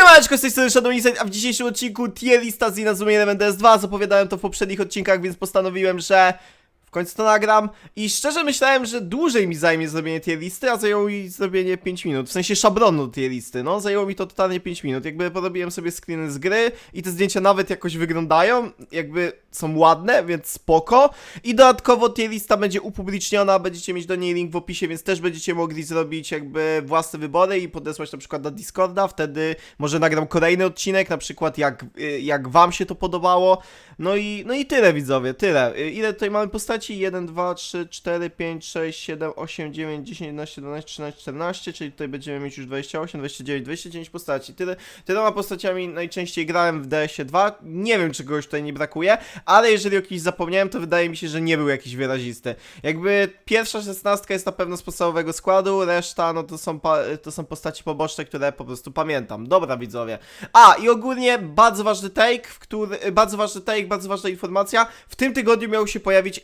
Siemaneczko, z tej strony Shadow Insight, a w dzisiejszym odcinku tier lista z Inazuma Eleven DS2 Zapowiadałem to w poprzednich odcinkach, więc postanowiłem, że w końcu to nagram I szczerze myślałem, że dłużej mi zajmie zrobienie tier listy, a zajęło mi zrobienie 5 minut W sensie szablonu tier listy, no zajęło mi to totalnie 5 minut Jakby porobiłem sobie screeny z gry i te zdjęcia nawet jakoś wyglądają Jakby są ładne, więc spoko I dodatkowo tier lista będzie upubliczniona, będziecie mieć do niej link w opisie, więc też będziecie mogli zrobić jakby własne wybory i podesłać na przykład na Discorda, wtedy może nagram kolejny odcinek, na przykład jak, y, jak wam się to podobało. No i, no i tyle widzowie, tyle. Y, Ile tutaj mamy postaci? 1, 2, 3, 4, 5, 6, 7, 8, 9, 10, 11, 12, 13, 14, czyli tutaj będziemy mieć już 28, 29, 29 postaci. Tyle, tyloma postaciami najczęściej grałem w DS-ie 2. Nie wiem, czy kogoś tutaj nie brakuje, ale jeżeli o kimś zapomniałem, to wydaje mi się, że nie był jakiś wyrazisty. Jakby pierwsza szesnastka jest na pewno z podstawowego składu, reszta no to są, to są postaci poboczne, które po prostu pamiętam. Dobra widzowie. A i ogólnie bardzo ważny take, w który, bardzo ważny take, bardzo ważna informacja. W tym tygodniu miał się pojawić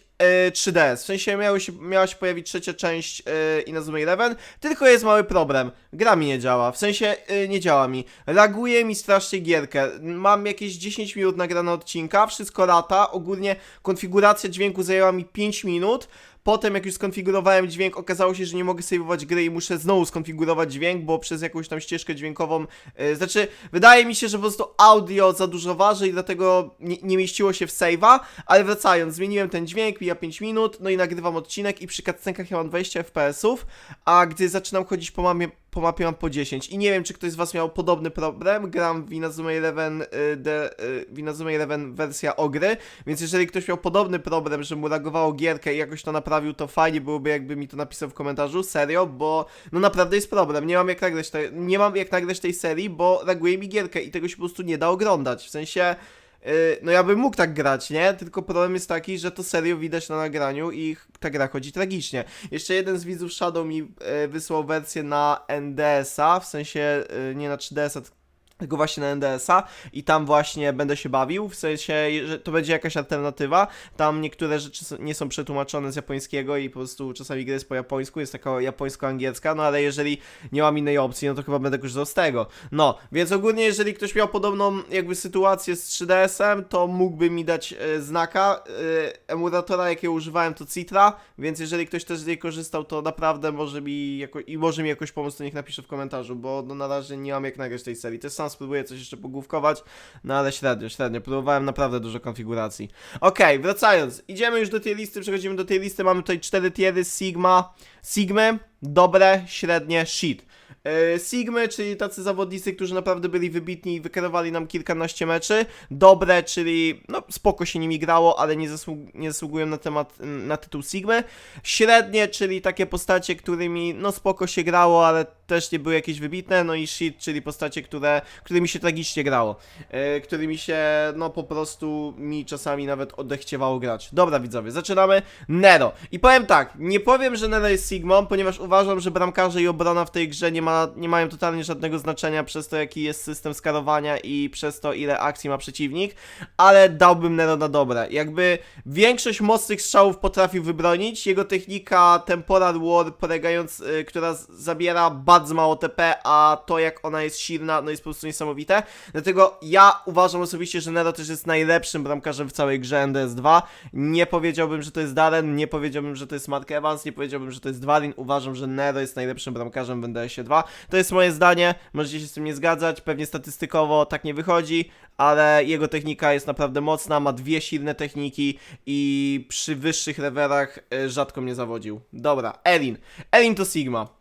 3DS. W sensie miało się, miała się pojawić trzecia część e, Inazuma Eleven, tylko jest mały problem. Gra mi nie działa, w sensie e, nie działa mi. Laguje mi strasznie gierkę. Mam jakieś 10 minut nagrane odcinka, wszystko lata. Ogólnie konfiguracja dźwięku zajęła mi 5 minut. Potem jak już skonfigurowałem dźwięk, okazało się, że nie mogę saveować gry i muszę znowu skonfigurować dźwięk, bo przez jakąś tam ścieżkę dźwiękową, yy, znaczy wydaje mi się, że po prostu audio za dużo waży i dlatego nie, nie mieściło się w save'a, ale wracając, zmieniłem ten dźwięk, mija 5 minut, no i nagrywam odcinek i przy cutscenkach ja mam 20 FPS-ów, a gdy zaczynam chodzić po mapie, po mapie mam po 10 i nie wiem, czy ktoś z was miał podobny problem, gram w Inazuma Eleven, y, de, y, Inazuma Eleven wersja ogry, więc jeżeli ktoś miał podobny problem, że mu lagowało gierkę i jakoś to naprawił, to fajnie byłoby jakby mi to napisał w komentarzu, serio, bo no naprawdę jest problem, nie mam jak nagrać, te, nie mam jak nagrać tej serii, bo laguje mi gierkę i tego się po prostu nie da oglądać, w sensie... y, No ja bym mógł tak grać, nie? Tylko problem jest taki, że to serio widać na nagraniu i ta gra chodzi tragicznie. Jeszcze jeden z widzów Shadow mi y, wysłał wersję na NDS-a, w sensie y, nie na 3DS-a, tylko właśnie na NDS-a i tam właśnie będę się bawił, w sensie, że to będzie jakaś alternatywa, tam niektóre rzeczy nie są przetłumaczone z japońskiego i po prostu czasami gra jest po japońsku, jest taka japońsko-angielska, no ale jeżeli nie mam innej opcji, no to chyba będę korzystał z tego. No, więc ogólnie jeżeli ktoś miał podobną jakby sytuację z 3DS-em, to mógłby mi dać e, znaka, e, emulatora jakiego używałem to Citra, więc jeżeli ktoś też z niej korzystał, to naprawdę może mi jako, i może mi jakoś pomóc, to niech napisze w komentarzu, bo no, na razie nie mam jak nagrać tej serii. Też spróbuję coś jeszcze pogłówkować, no ale średnio, średnio. Próbowałem naprawdę dużo konfiguracji. Okej, wracając. Idziemy już do tej listy, przechodzimy do tej listy. Mamy tutaj cztery tiery Sigma, Sigmy, dobre, średnie, shit. E, Sigmy, czyli tacy zawodnicy, którzy naprawdę byli wybitni i wykierowali nam kilkanaście meczy. Dobre, czyli no spoko się nimi grało, ale nie, zasług nie zasługują na temat na tytuł Sigmy. Średnie, czyli takie postacie, którymi no spoko się grało, ale też nie były jakieś wybitne. No i shit, czyli postacie, które, którymi się tragicznie grało. E, którymi się no po prostu mi czasami nawet odechciewało grać. Dobra widzowie, zaczynamy. Nero. I powiem tak, nie powiem, że Nero jest Sigmą, ponieważ uważam, że bramkarze i obrona w tej grze nie, ma, nie mają totalnie żadnego znaczenia przez to, jaki jest system skarowania i przez to, ile akcji ma przeciwnik, ale dałbym Nero na dobre. Jakby większość mocnych strzałów potrafił wybronić, jego technika Temporal War, polegając, y, która zabiera bardzo mało TP, a to jak ona jest silna, no jest po prostu niesamowite. Dlatego ja uważam osobiście, że Nero też jest najlepszym bramkarzem w całej grze NDS2. Nie powiedziałbym, że to jest Darren, nie powiedziałbym, że to jest Mark Evans, nie powiedziałbym, że to jest Dwarin. Uważam, że Nero jest najlepszym bramkarzem w NDS-ie 2. To jest moje zdanie, możecie się z tym nie zgadzać, pewnie statystykowo tak nie wychodzi, ale jego technika jest naprawdę mocna, ma dwie silne techniki i przy wyższych levelach y, rzadko mnie zawodził. Dobra, Elin. Elin to Sigma.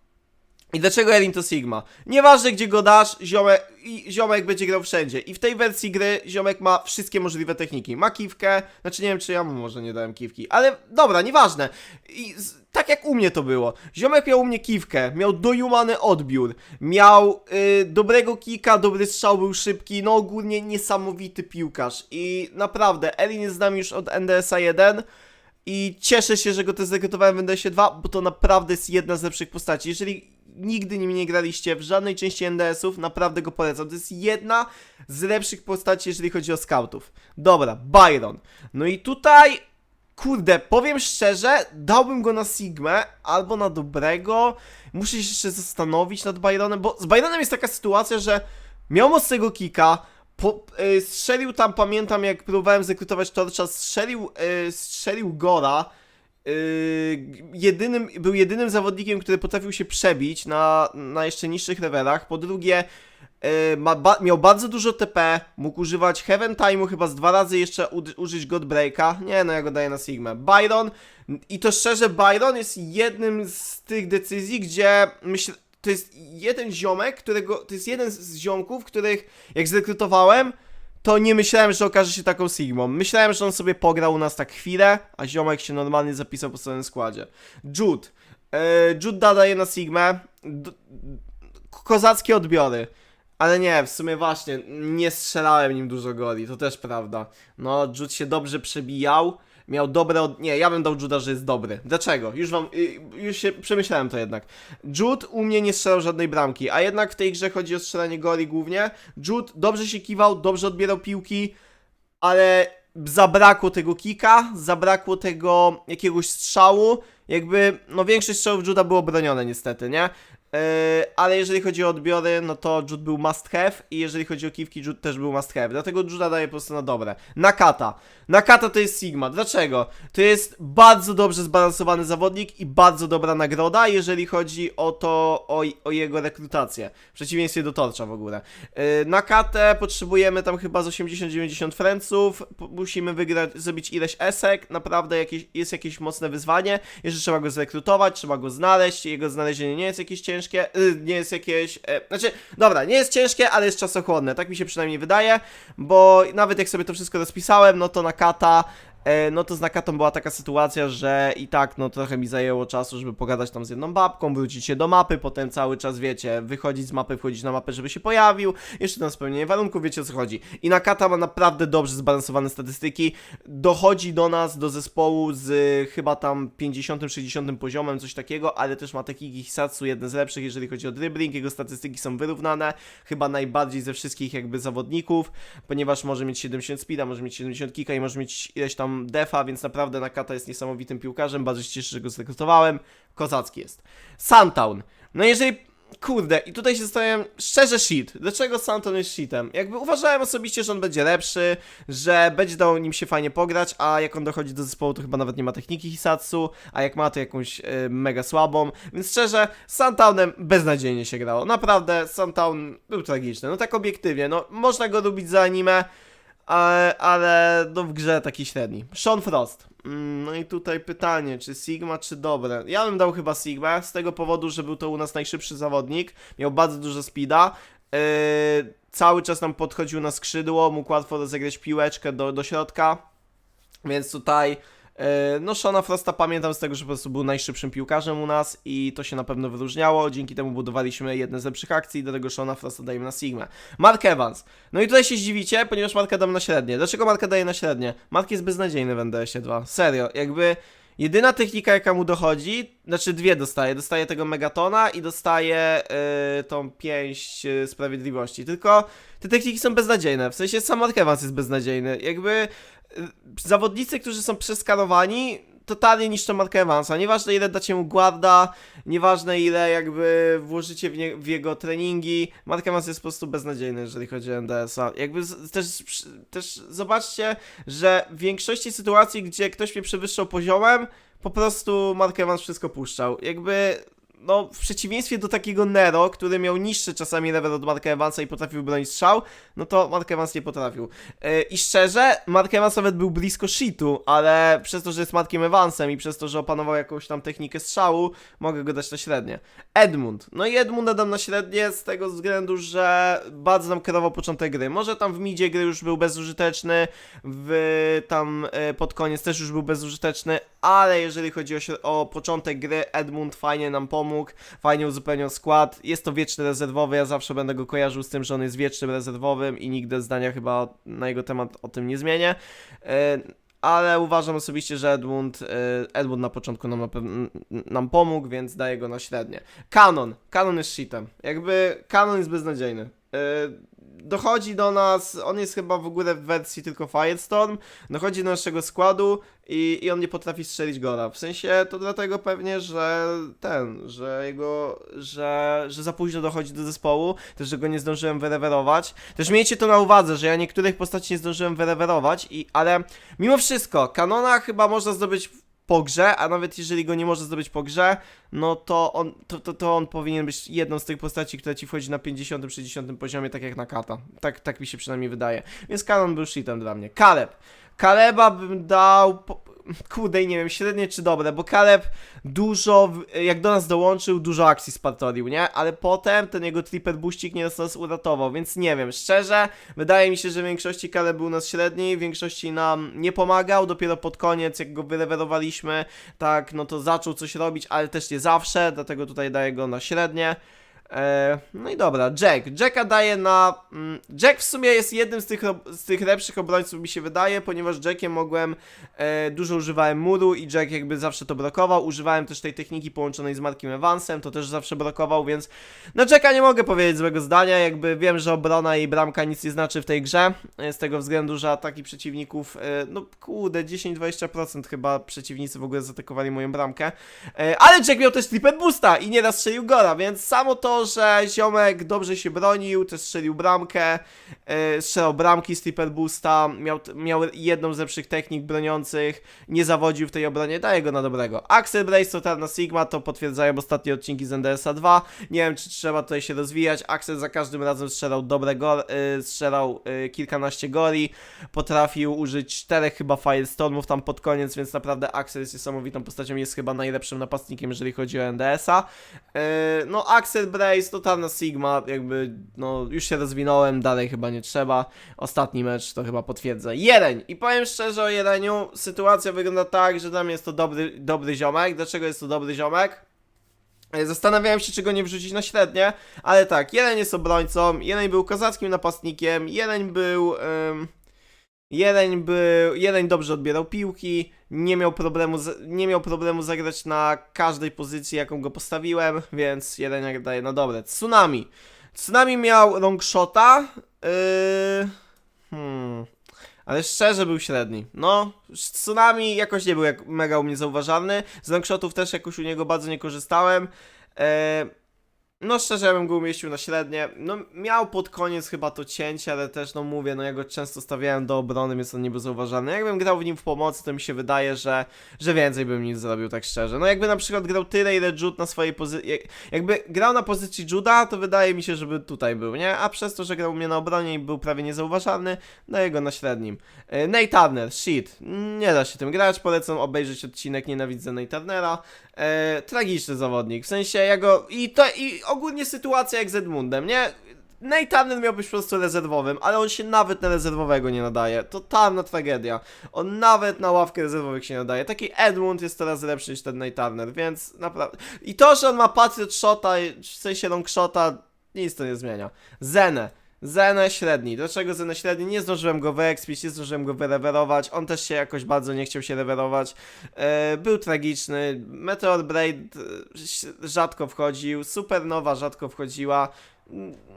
I dlaczego Elin to Sigma? Nieważne gdzie go dasz, ziomek, ziomek będzie grał wszędzie. I w tej wersji gry ziomek ma wszystkie możliwe techniki. Ma kiwkę, znaczy nie wiem czy ja mu może nie dałem kiwki, ale dobra, nieważne. I z, tak jak u mnie to było. Ziomek miał u mnie kiwkę, miał dojumany odbiór, miał y, dobrego kika, dobry strzał, był szybki, no ogólnie niesamowity piłkarz. I naprawdę, Elin jest z nami już od NDS-a 1. I cieszę się, że go też zrekrutowałem w NDS-ie 2, bo to naprawdę jest jedna z lepszych postaci. Jeżeli nigdy nim nie graliście w żadnej części NDS-ów, naprawdę go polecam. To jest jedna z lepszych postaci, jeżeli chodzi o scoutów. Dobra, Byron. No i tutaj, kurde, powiem szczerze, dałbym go na Sigmę albo na dobrego. Muszę się jeszcze zastanowić nad Byronem, bo z Byronem jest taka sytuacja, że miał mocnego kika, po, y, strzelił tam, pamiętam jak próbowałem zrekrutować Torcha, strzelił, y, strzelił Gora, y, jedynym, był jedynym zawodnikiem, który potrafił się przebić na, na jeszcze niższych levelach, po drugie ma, ba, miał bardzo dużo TP, mógł używać Heaven Time'u chyba z dwa razy jeszcze u, użyć Godbreaka, nie no ja go daję na Sigmę, Byron, i to szczerze, Byron jest jednym z tych decyzji, gdzie myślę, to jest jeden ziomek, którego, to jest jeden z ziomków, których jak zrekrutowałem, to nie myślałem, że okaże się taką Sigmą. Myślałem, że on sobie pograł u nas tak chwilę, a ziomek się normalnie zapisał po swoim składzie. Jude. E, Jude daje na Sigmę. Kozackie odbiory. Ale nie, w sumie właśnie, nie strzelałem nim dużo goli, to też prawda. No, Jude się dobrze przebijał, miał dobre od... Nie, ja bym dał Juda, że jest dobry. Dlaczego? Już wam, y, już się przemyślałem to jednak. Jude u mnie nie strzelał żadnej bramki, a jednak w tej grze chodzi o strzelanie goli głównie. Jude dobrze się kiwał, dobrze odbierał piłki, ale zabrakło tego kika, zabrakło tego jakiegoś strzału, jakby, no większość strzałów Juda było bronione niestety, nie? Yy, ale jeżeli chodzi o odbiory, no to Jude był must have i jeżeli chodzi o kiwki, Jude też był must have. Dlatego Juda daje po prostu na dobre. Nakata. Nakata to jest Sigma. Dlaczego? To jest bardzo dobrze zbalansowany zawodnik i bardzo dobra nagroda, jeżeli chodzi o to, o, o jego rekrutację. W przeciwieństwie do Torcza w ogóle. Yy, Nakatę potrzebujemy tam chyba z 80-90 Franców. Musimy wygrać, zrobić ileś esek. Naprawdę jakieś, jest jakieś mocne wyzwanie. Jeszcze trzeba go zrekrutować, trzeba go znaleźć. Jego znalezienie nie jest jakieś ciężkie. Yy, nie jest jakieś. E, znaczy, dobra, nie jest ciężkie, ale jest czasochłonne. Tak mi się przynajmniej wydaje. Bo nawet jak sobie to wszystko rozpisałem, no to Nakata. E, no to z Nakatą była taka sytuacja, że i tak no trochę mi zajęło czasu, żeby pogadać tam z jedną babką, wrócić się do mapy, potem cały czas wiecie, wychodzić z mapy, wchodzić na mapę, żeby się pojawił, jeszcze tam spełnienie warunków, wiecie o co chodzi. I Nakata ma naprawdę dobrze zbalansowane statystyki, dochodzi do nas, do zespołu z y, chyba tam 50-60 poziomem, coś takiego, ale też ma taki Hisatsu, jeden z lepszych, jeżeli chodzi o dribbling, jego statystyki są wyrównane, chyba najbardziej ze wszystkich jakby zawodników, ponieważ może mieć 70 speeda, może mieć 70 kika i może mieć ileś tam defa, więc naprawdę Nakata jest niesamowitym piłkarzem, bardzo się cieszę, że go zrekrutowałem, kozacki jest. Suntown, no jeżeli Kurde, i tutaj się zastanawiam, szczerze shit, dlaczego Santon jest shitem? Jakby uważałem osobiście, że on będzie lepszy, że będzie dało nim się fajnie pograć, a jak on dochodzi do zespołu, to chyba nawet nie ma techniki Hisatsu, a jak ma, to jakąś e, mega słabą, więc szczerze, z Santownem beznadziejnie się grało, naprawdę, Santown był tragiczny, no tak obiektywnie, no można go lubić za anime, ale, ale no w grze taki średni. Sean Frost. Mm, No i tutaj pytanie, czy Sigma, czy dobre? Ja bym dał chyba Sigma, z tego powodu, że był to u nas najszybszy zawodnik, miał bardzo dużo speeda, yy, cały czas nam podchodził na skrzydło, mógł łatwo rozegrać piłeczkę do, do środka, więc tutaj no Shona Frosta pamiętam z tego, że po prostu był najszybszym piłkarzem u nas i to się na pewno wyróżniało, dzięki temu budowaliśmy jedne z lepszych akcji i do tego Shona Frosta dajemy na Sigmę. Mark Evans. No i tutaj się zdziwicie, ponieważ Marka dam na średnie. Dlaczego Marka daje na średnie? Mark jest beznadziejny w NDS-ie 2. Serio, jakby jedyna technika jaka mu dochodzi, znaczy dwie dostaje. Dostaje tego Megatona i dostaje e, tą pięść e, sprawiedliwości. Tylko te techniki są beznadziejne. W sensie sam Mark Evans jest beznadziejny. Jakby zawodnicy, którzy są przeskanowani, totalnie niszczą Marka Evansa. Nieważne ile dacie mu guarda, nieważne ile jakby włożycie w, nie, w jego treningi, Mark Evans jest po prostu beznadziejny, jeżeli chodzi o NDS-a. Jakby z, też, też zobaczcie, że w większości sytuacji, gdzie ktoś mnie przewyższał poziomem, po prostu Mark Evans wszystko puszczał. Jakby no, w przeciwieństwie do takiego Nero, który miał niższy czasami level od Marka Evansa i potrafił bronić strzał, no to Mark Evans nie potrafił. Yy, I szczerze, Mark Evans nawet był blisko shitu, ale przez to, że jest Markiem Evansem i przez to, że opanował jakąś tam technikę strzału, mogę go dać na średnie. Edmund. No i Edmunda dam na średnie z tego względu, że bardzo nam kierował początek gry. Może tam w midzie gry już był bezużyteczny, w tam e, pod koniec też już był bezużyteczny, ale jeżeli chodzi o, o początek gry, Edmund fajnie nam pomógł, fajnie uzupełniał skład. Jest to wieczny rezerwowy, ja zawsze będę go kojarzył z tym, że on jest wiecznym rezerwowym i nigdy zdania chyba na jego temat o tym nie zmienię. E, ale uważam osobiście, że Edmund, e, Edmund na początku nam, na nam pomógł, więc daję go na średnie. Canon. Canon jest shitem. Jakby Canon jest beznadziejny. Dochodzi do nas, on jest chyba w ogóle w wersji tylko Firestorm, dochodzi do naszego składu i, i on nie potrafi strzelić gola. W sensie to dlatego pewnie, że ten, że jego, że, że za późno dochodzi do zespołu, też, że go nie zdążyłem wyrewerować. Też miejcie to na uwadze, że ja niektórych postaci nie zdążyłem wyrewerować, i, ale mimo wszystko, kanona chyba można zdobyć po grze, a nawet jeżeli go nie można zdobyć po grze, no to on, to, to, to on powinien być jedną z tych postaci, która ci wchodzi na 50-60 poziomie, tak jak na Kata. Tak, tak mi się przynajmniej wydaje. Więc Kanon był shitem dla mnie. Kaleb. Kaleba bym dał. Po... Kurde, i nie wiem, średnie czy dobre, bo Kaleb dużo, jak do nas dołączył, dużo akcji spartorił, nie? Ale potem ten jego triple buścik nie nas uratował, więc nie wiem, szczerze, wydaje mi się, że w większości Kaleb był nas średni, w większości nam nie pomagał, dopiero pod koniec, jak go wylewerowaliśmy, tak, no to zaczął coś robić, ale też nie zawsze, dlatego tutaj daję go na średnie. E, no i dobra, Jack. Jacka daje na. Mm, Jack w sumie jest jednym z tych, z tych lepszych obrońców, mi się wydaje, ponieważ Jackiem mogłem. E, dużo używałem muru i Jack jakby zawsze to blokował. Używałem też tej techniki połączonej z Markiem Evansem, to też zawsze blokował, więc. Na Jacka nie mogę powiedzieć złego zdania, jakby wiem, że obrona i bramka nic nie znaczy w tej grze. e, Z tego względu, że ataki przeciwników. No kurde, 10-20% chyba przeciwnicy w ogóle zaatakowali moją bramkę. Ale Jack miał też triplet boosta i nieraz strzelił gola, więc samo to, że ziomek dobrze się bronił, też strzelił bramkę, e, strzelał bramki z triplet boosta, miał, miał jedną z lepszych technik broniących, nie zawodził w tej obronie, daje go na dobrego. Axel Brace, Totalna Sigma, to potwierdzają ostatnie odcinki z NDS-a 2, nie wiem czy trzeba tutaj się rozwijać, Axel za każdym razem strzelał dobre e, strzelał e, kilkanaście goli, potrafił użyć czterech chyba Firestormów tam pod koniec, więc naprawdę Axel jest niesamowitą postacią, jest chyba najlepszym napastnikiem, jeżeli chodzi o NDS-a. E, No Axel Brace, totalna Sigma, jakby no już się rozwinąłem, dalej chyba nie trzeba. Ostatni mecz to chyba potwierdza. Jeleń! I powiem szczerze o Jeleniu, sytuacja wygląda tak, że dla mnie jest to dobry, dobry ziomek. Dlaczego jest to dobry ziomek? E, Zastanawiałem się, czy go nie wrzucić na średnie, ale tak, Jeleń jest obrońcą, Jeleń był kozackim napastnikiem, Jeleń był... Jeleń był, Jeleń dobrze odbierał piłki, nie miał problemu, z, nie miał problemu zagrać na każdej pozycji, jaką go postawiłem, więc Jeleń daje na dobre. Tsunami. Tsunami miał longshota, yy, hmm, ale szczerze był średni. No, Tsunami jakoś nie był jak mega u mnie zauważalny, z longshotów też jakoś u niego bardzo nie korzystałem. E, no szczerze, ja bym go umieścił na średnie. No miał pod koniec chyba to cięcie, ale też no mówię, no ja go często stawiałem do obrony, więc on nie był zauważalny. Jakbym grał w nim w pomocy, to mi się wydaje, że, że więcej bym nim zrobił, tak szczerze. No jakby na przykład grał tyle, ile Jude na swojej pozycji... Jakby grał na pozycji Juda, to wydaje mi się, żeby tutaj był, nie? A przez to, że grał mnie na obronie i był prawie niezauważalny, daję go na średnim. E, Nate Turner, shit. Nie da się tym grać, polecam obejrzeć odcinek Nienawidzę Nate Turnera. E, tragiczny zawodnik, w sensie ja go... I, to, I ogólnie sytuacja jak z Edmundem, nie? Turner miał być po prostu rezerwowym, ale on się nawet na rezerwowego nie nadaje. Totalna tragedia. On nawet na ławkę rezerwowych się nadaje. Taki Edmund jest teraz lepszy niż ten Turner, więc naprawdę... I to, że on ma Patriot Shota, w sensie long shota, nic to nie zmienia. Zenę. Zenę średni. Dlaczego Zenę średni? Nie zdążyłem go wyekspić, nie zdążyłem go wyrewerować. On też się jakoś bardzo nie chciał się rewerować. E, był tragiczny. Meteor Braid e, rzadko wchodził. Supernowa rzadko wchodziła.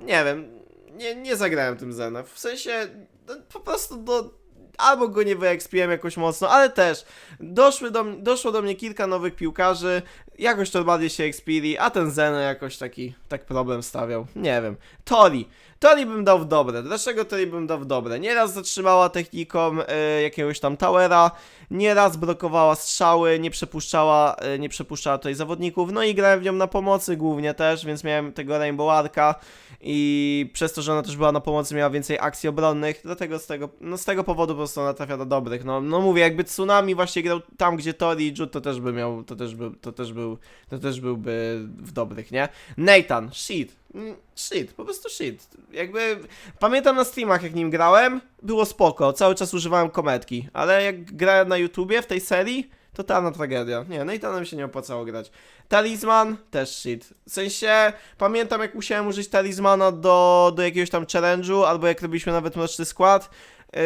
Nie wiem. Nie, nie zagrałem tym Zenem. W sensie no, po prostu do. Albo go nie wyekspiłem jakoś mocno, ale też doszły do, doszło do mnie kilka nowych piłkarzy, jakoś to bardziej się ekspili, a ten Zeno jakoś taki tak problem stawiał. Nie wiem. Tori. Tori bym dał w dobre. Dlaczego Tori bym dał w dobre? Nieraz zatrzymała techniką e, jakiegoś tam towera, nieraz blokowała strzały, nie przepuszczała, e, nie przepuszczała tutaj zawodników, no i grałem w nią na pomocy głównie też, więc miałem tego Rainbow Arka i przez to, że ona też była na pomocy, miała więcej akcji obronnych, dlatego z tego, no z tego powodu po prostu ona trafia do dobrych. No, no mówię, jakby Tsunami właśnie grał tam, gdzie Tori i Jude, to też by miał, to też był, to też był, to też byłby w dobrych, nie? Nathan, shit. Mm, Shit, po prostu shit. Jakby pamiętam na streamach jak nim grałem, było spoko, cały czas używałem kometki, ale jak grałem na YouTubie w tej serii, totalna tragedia. Nie, Nathanem się nie opłacało grać. Talizman też shit. W sensie pamiętam jak musiałem użyć talizmana do, do jakiegoś tam challenge'u, albo jak robiliśmy nawet mroczny skład. Yy,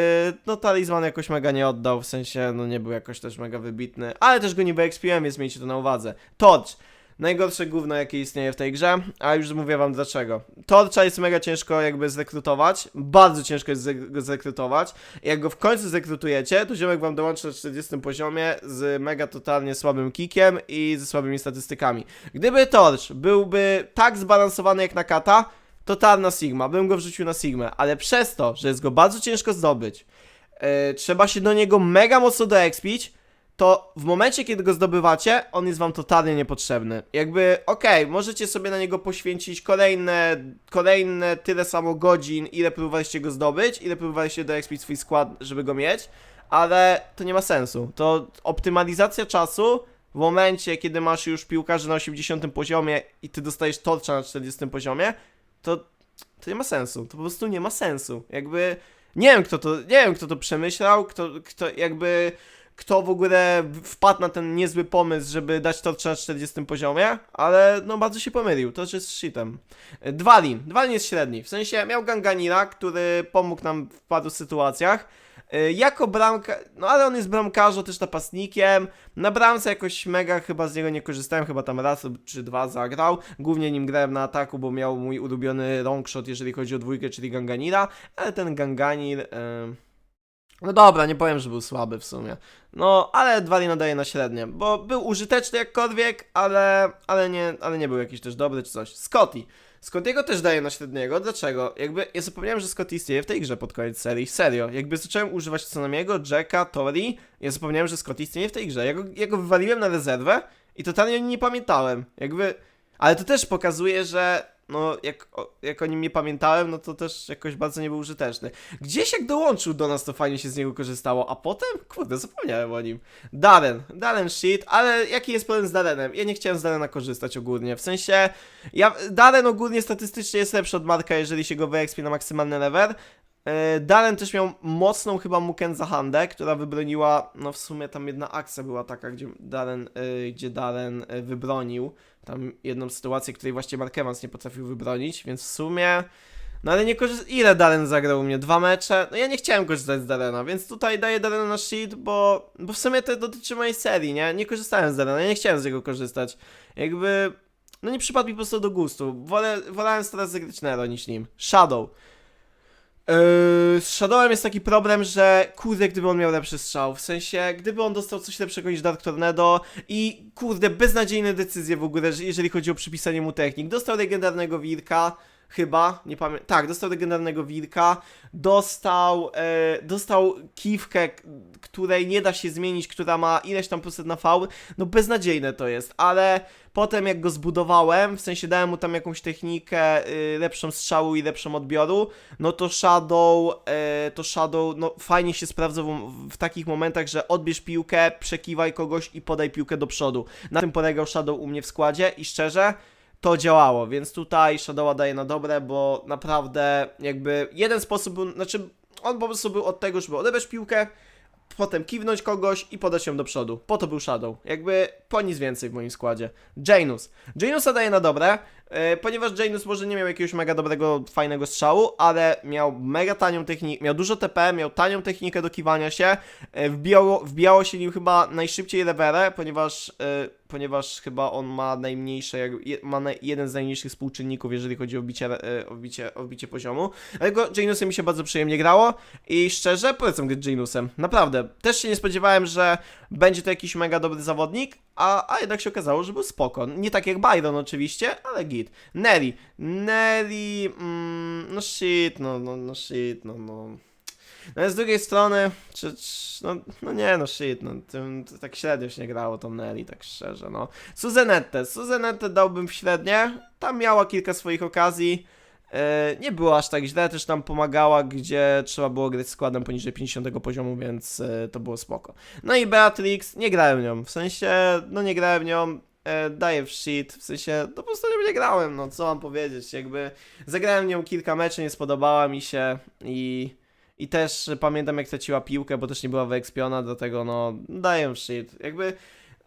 no talizman jakoś mega nie oddał, w sensie no nie był jakoś też mega wybitny, ale też go nie wyekspiłem, więc miejcie to na uwadze. Torch. Najgorsze gówno, jakie istnieje w tej grze, a już mówię wam dlaczego. Torcha jest mega ciężko jakby zrekrutować, bardzo ciężko jest go zrekrutować. Jak go w końcu zrekrutujecie, to ziomek wam dołączy na 40 poziomie z mega totalnie słabym kickiem i ze słabymi statystykami. Gdyby Torch byłby tak zbalansowany jak na kata, totalna Sigma, bym go wrzucił na Sigmę, ale przez to, że jest go bardzo ciężko zdobyć, yy, trzeba się do niego mega mocno doexpić, to w momencie, kiedy go zdobywacie, on jest wam totalnie niepotrzebny. Jakby, okej, możecie sobie na niego poświęcić kolejne, kolejne tyle samo godzin, ile próbowaliście go zdobyć, ile próbowaliście doexpić swój skład, żeby go mieć, ale to nie ma sensu. To optymalizacja czasu w momencie, kiedy masz już piłkarzy na 80 poziomie i ty dostajesz torcza na 40 poziomie, to, to nie ma sensu. To po prostu nie ma sensu. Jakby nie wiem kto to, nie wiem kto to przemyślał, kto, kto jakby kto w ogóle wpadł na ten niezły pomysł, żeby dać torcza na 40 poziomie, ale no bardzo się pomylił, to jest shitem. Dwalin, Dwalin jest średni, w sensie miał Ganganira, który pomógł nam w paru sytuacjach, E, jako bramka, no ale on jest bramkarzem, też napastnikiem. Na bramce jakoś mega chyba z niego nie korzystałem, chyba tam raz czy dwa zagrał. Głównie nim grałem na ataku, bo miał mój ulubiony longshot, jeżeli chodzi o dwójkę, czyli Ganganira, ale ten Ganganir... em, No dobra, nie powiem, że był słaby w sumie. No, ale Dwali nadaje na średnie, bo był użyteczny jakkolwiek, ale, ale, nie, ale nie był jakiś też dobry czy coś. Scotty. Scottiego też daje na średniego. Dlaczego? Jakby ja zapomniałem, że Scotty istnieje w tej grze pod koniec serii. Serio. Jakby zacząłem używać Tsunamiego, Jacka, Tori, ja zapomniałem, że Scotty istnieje w tej grze. Ja go, ja go wywaliłem na rezerwę i totalnie nie pamiętałem. Jakby... Ale to też pokazuje, że no, jak, jak o nim nie pamiętałem, no to też jakoś bardzo nie był użyteczny. Gdzieś jak dołączył do nas, to fajnie się z niego korzystało, a potem, kurde, zapomniałem o nim. Darren, Darren shit, ale jaki jest problem z Darrenem? Ja nie chciałem z Darrena korzystać ogólnie, w sensie, ja, Darren ogólnie statystycznie jest lepszy od Marka, jeżeli się go wyekspie na maksymalny level. E, Darren też miał mocną chyba Muken za handę, która wybroniła, no w sumie tam jedna akcja była taka, gdzie Darren, e, gdzie Darren e, wybronił tam jedną sytuację, której właśnie Mark Evans nie potrafił wybronić, więc w sumie... No ale nie korzystam. Ile Darren zagrał u mnie? Dwa mecze? No ja nie chciałem korzystać z Darena, więc tutaj daję Darena na sheet, bo, bo w sumie to dotyczy mojej serii, nie? Nie korzystałem z Darena, ja nie chciałem z niego korzystać. Jakby. No nie przypadł mi po prostu do gustu. Wolę, wolałem teraz zagrać Nero niż nim. Shadow. Yy, z Shadowem jest taki problem, że kurde, gdyby on miał lepszy strzał, w sensie, gdyby on dostał coś lepszego niż Dark Tornado i kurde, beznadziejne decyzje w ogóle, że- jeżeli chodzi o przypisanie mu technik. Dostał legendarnego wilka, chyba, nie pamiętam, tak, dostał legendarnego wilka, dostał, e, dostał kiwkę, której nie da się zmienić, która ma ileś tam procent na faul, no beznadziejne to jest, ale potem jak go zbudowałem, w sensie dałem mu tam jakąś technikę, y, lepszą strzału i lepszą odbioru, no to Shadow, e, to Shadow, no fajnie się sprawdza w, w takich momentach, że odbierz piłkę, przekiwaj kogoś i podaj piłkę do przodu. Na tym polegał Shadow u mnie w składzie i szczerze, to działało, więc tutaj Shadowa daje na dobre, bo naprawdę jakby jeden sposób był, znaczy on po prostu był od tego, żeby odebrać piłkę, potem kiwnąć kogoś i podać ją do przodu. Po to był Shadow. Jakby po nic więcej w moim składzie. Janus. Janusa daje na dobre, e, ponieważ Janus może nie miał jakiegoś mega dobrego, fajnego strzału, ale miał mega tanią technikę, miał dużo TP, miał tanią technikę do kiwania się, e, wbijało, wbijało się nim chyba najszybciej leverę, ponieważ, e, ponieważ chyba on ma najmniejsze, je- ma naj, jeden z najmniejszych współczynników, jeżeli chodzi o bicie, e, o bicie, o bicie poziomu. Dlatego Janusem mi się bardzo przyjemnie grało i szczerze polecam grać Janusem. Naprawdę. Też się nie spodziewałem, że będzie to jakiś mega dobry zawodnik, a, a jednak się okazało, że był spoko. Nie tak jak Byron oczywiście, ale git. Nelly. Nelly... Mm, no shit, no, no, no shit, no, no. No ale z drugiej strony, czy, czy, no, no nie no shit, no tym, tak średnio się nie grało tą Nelly, tak szczerze, no. Suzenette, Suzenette dałbym w średnie, tam miała kilka swoich okazji, nie było aż tak źle, też tam pomagała, gdzie trzeba było grać składem poniżej 50 poziomu, więc e, to było spoko. No i Beatrix, nie grałem nią, w sensie, no nie grałem nią, e, daję w shit, w sensie, no po prostu nie grałem, no co mam powiedzieć, jakby zagrałem nią kilka meczy, nie spodobała mi się i... I też pamiętam jak traciła piłkę, bo też nie była wyekspiona, dlatego no daję shit. Jakby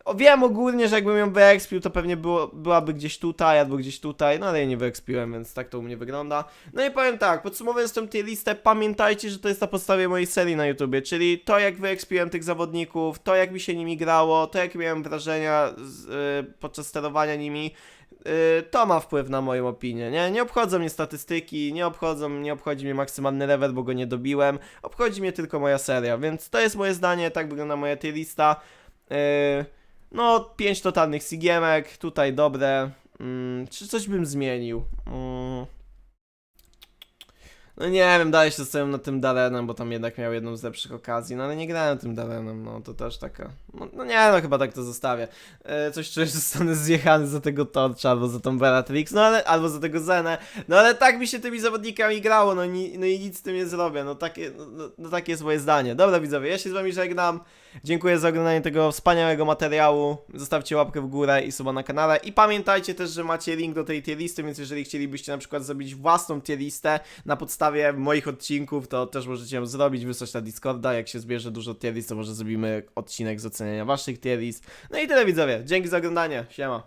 O, wiem ogólnie, że jakbym ją wyekspił, to pewnie było, byłaby gdzieś tutaj, albo gdzieś tutaj, no ale jej nie wyekspiłem, więc tak to u mnie wygląda. No i powiem tak, podsumowując tier listę, pamiętajcie, że to jest na podstawie mojej serii na YouTubie, czyli to jak wyekspiłem tych zawodników, to jak mi się nimi grało, to jakie miałem wrażenia z, y, podczas sterowania nimi, y, to ma wpływ na moją opinię, nie? Nie obchodzą mnie statystyki, nie obchodzą, nie obchodzi mnie maksymalny level, bo go nie dobiłem, obchodzi mnie tylko moja seria, więc to jest moje zdanie, tak wygląda moja tier lista. Yy, no, 5 totalnych sigiemek, tutaj dobre. Mm, czy coś bym zmienił? Mm. No nie wiem, dalej się zostałem na tym Darenem, bo tam jednak miał jedną z lepszych okazji, no ale nie grałem tym Darenem, no to też taka... No, no nie, no chyba tak to zostawię. E, coś czuję, że zostanę zjechany za tego Torcha, albo za tą Bellatrix, no ale, albo za tego Zenę, no ale tak mi się tymi zawodnikami grało, no, ni, no i nic z tym nie zrobię, no takie, no, no, no takie jest moje zdanie. Dobra widzowie, ja się z wami żegnam, dziękuję za oglądanie tego wspaniałego materiału, zostawcie łapkę w górę i suba na kanale. I pamiętajcie też, że macie link do tej tier listy, więc jeżeli chcielibyście na przykład zrobić własną tier listę na podstawie moich odcinków, to też możecie ją zrobić, wysłać na Discorda, jak się zbierze dużo tier list, to może zrobimy odcinek z oceniania waszych tier list. No i tyle widzowie, dzięki za oglądanie, siema.